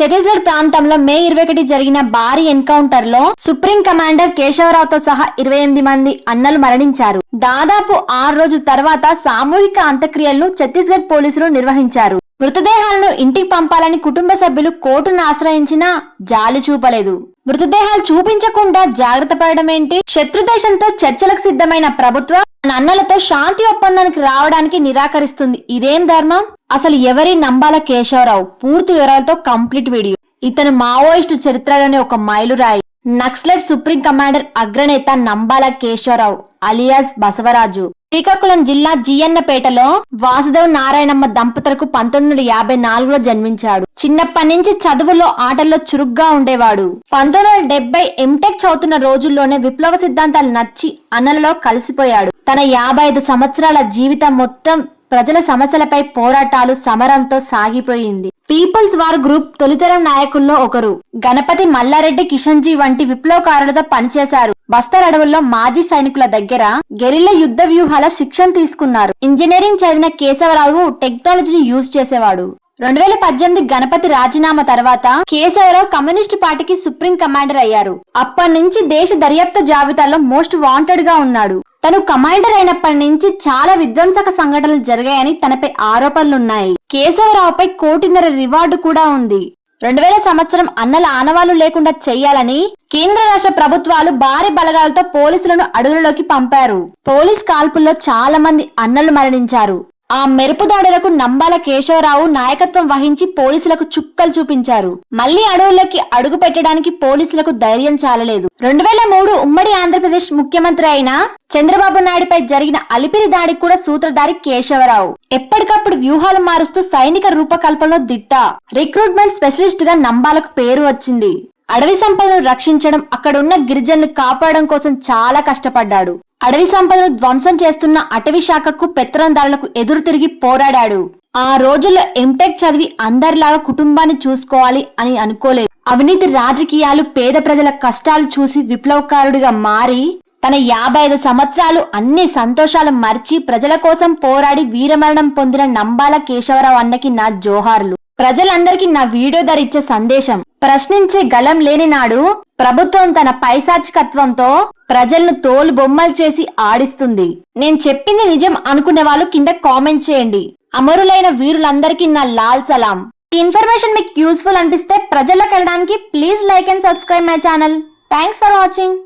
ఛత్తీస్గఢ్ ప్రాంతంలో మే ఇరవై ఒకటి జరిగిన భారీ ఎన్కౌంటర్లో సుప్రీం కమాండర్ కేశవరావుతో సహా ఇరవై ఎనిమిది మంది అన్నలు మరణించారు. దాదాపు ఆరు రోజుల తర్వాత సామూహిక అంత్యక్రియలను ఛత్తీస్గఢ్ పోలీసులు నిర్వహించారు. మృతదేహాలను ఇంటికి పంపాలని కుటుంబ సభ్యులు కోర్టును ఆశ్రయించినా జాలి చూపలేదు. మృతదేహాలు చూపించకుండా జాగ్రత్త పడడం ఏంటి? శత్రు దేశంతో చర్చలకు సిద్ధమైన ప్రభుత్వం అన్నలతో శాంతి ఒప్పందానికి రావడానికి నిరాకరిస్తుంది. ఇదేం ధర్మం? అసలు ఎవరి నంబాల కేశవరావు? పూర్తి వివరాలతో కంప్లీట్ వీడియో. ఇతను మావోయిస్టు చరిత్రలోనే ఒక మైలురాయి. నక్సలైట్ సుప్రీం కమాండర్ అగ్రనేత నంబాల కేశవరావు అలియాస్ బసవరాజు. శ్రీకాకుళం జిల్లా జియన్నపేటలో వాసుదేవ్ నారాయణమ్మ దంపతులకు పంతొమ్మిది వందల యాభై నాలుగులో జన్మించాడు. చిన్నప్పటి నుంచి చదువులో ఆటల్లో చురుగ్గా ఉండేవాడు. పంతొమ్మిది వందల డెబ్బై ఎంటెక్ చదువుతున్న రోజుల్లోనే విప్లవ సిద్ధాంతాలు నచ్చి అన్నలలో కలిసిపోయాడు. తన యాభై ఐదు సంవత్సరాల జీవితం మొత్తం ప్రజల సమస్యలపై పోరాటాలు సమరంతో సాగిపోయింది. పీపుల్స్ వార్ గ్రూప్ తొలితరం నాయకుల్లో ఒకరు. గణపతి మల్లారెడ్డి కిషన్జీ వంటి విప్లవకారులతో పనిచేశారు. బస్తర్ అడవుల్లో మాజీ సైనికుల దగ్గర గెరిల్ల యుద్ధ వ్యూహాల శిక్షణ తీసుకున్నారు. ఇంజనీరింగ్ చదివిన కేశవరావు టెక్నాలజీని యూజ్ చేసేవాడు. రెండు వేల పద్దెనిమిది గణపతి రాజీనామా తర్వాత కేశవరావు కమ్యూనిస్టు పార్టీకి సుప్రీం కమాండర్ అయ్యారు. అప్పటి నుంచి దేశ దర్యాప్తు జాబితాలో మోస్ట్ వాంటెడ్గా ఉన్నాడు. తను కమాండర్ అయినప్పటి నుంచి చాలా విధ్వంసక సంఘటనలు జరిగాయని తనపై ఆరోపణలున్నాయి. కేశవరావుపై కోటిన్నర రివార్డు కూడా ఉంది. రెండు వేల సంవత్సరం అన్నల ఆనవాళ్ళు లేకుండా చేయాలని కేంద్ర రాష్ట్ర ప్రభుత్వాలు భారీ బలగాలతో పోలీసులను అడవులలోకి పంపారు. పోలీస్ కాల్పుల్లో చాలా మంది అన్నలు మరణించారు. ఆ మెరుపు దాడులకు నంబాల కేశవరావు నాయకత్వం వహించి పోలీసులకు చుక్కలు చూపించారు. మళ్ళీ అడవుల్లోకి అడుగు పెట్టడానికి పోలీసులకు ధైర్యం చాలలేదు. రెండు వేల మూడు ఉమ్మడి ఆంధ్రప్రదేశ్ ముఖ్యమంత్రి అయిన చంద్రబాబు నాయుడుపై జరిగిన అలిపిరి దాడికి కూడా సూత్రధారి కేశవరావు. ఎప్పటికప్పుడు వ్యూహాలు మారుస్తూ సైనిక రూపకల్పనలో దిట్ట. రిక్రూట్మెంట్ స్పెషలిస్ట్గా నంబాలకు పేరు వచ్చింది. అడవి సంపదను రక్షించడం అక్కడున్న గిరిజనులు కాపాడడం కోసం చాలా కష్టపడ్డాడు. అడవి సంపదను ధ్వంసం చేస్తున్న అటవీ శాఖకు పెత్తనందారులకు ఎదురు తిరిగి పోరాడాడు. ఆ రోజుల్లో ఎంటెక్ చదివి అందరిలాగా కుటుంబాన్ని చూసుకోవాలి అని అనుకోలేదు. అవినీతి రాజకీయాలు పేద ప్రజల కష్టాలు చూసి విప్లవకారుడిగా మారి తన యాభై ఐదు సంవత్సరాలు అన్ని సంతోషాలు మర్చి ప్రజల కోసం పోరాడి వీరమరణం పొందిన నంబాల కేశవరావు అన్నకి నా జోహార్లు. ప్రజలందరికీ నా వీడియో ధరిచ్చే సందేశం. ప్రశ్నించే గలం లేని నాడు ప్రభుత్వం తన పైశాచికత్వంతో ప్రజలను తోలు బొమ్మలు చేసి ఆడిస్తుంది. నేను చెప్పింది నిజం అనుకునే వాళ్ళు కింద కామెంట్ చేయండి. అమరులైన వీరులందరికీ నా లాల్ సలాం. ఈ ఇన్ఫర్మేషన్ మీకు యూస్ఫుల్ అనిపిస్తే ప్రజల్లోకి వెళ్ళడానికి please like and subscribe my channel. Thanks for watching.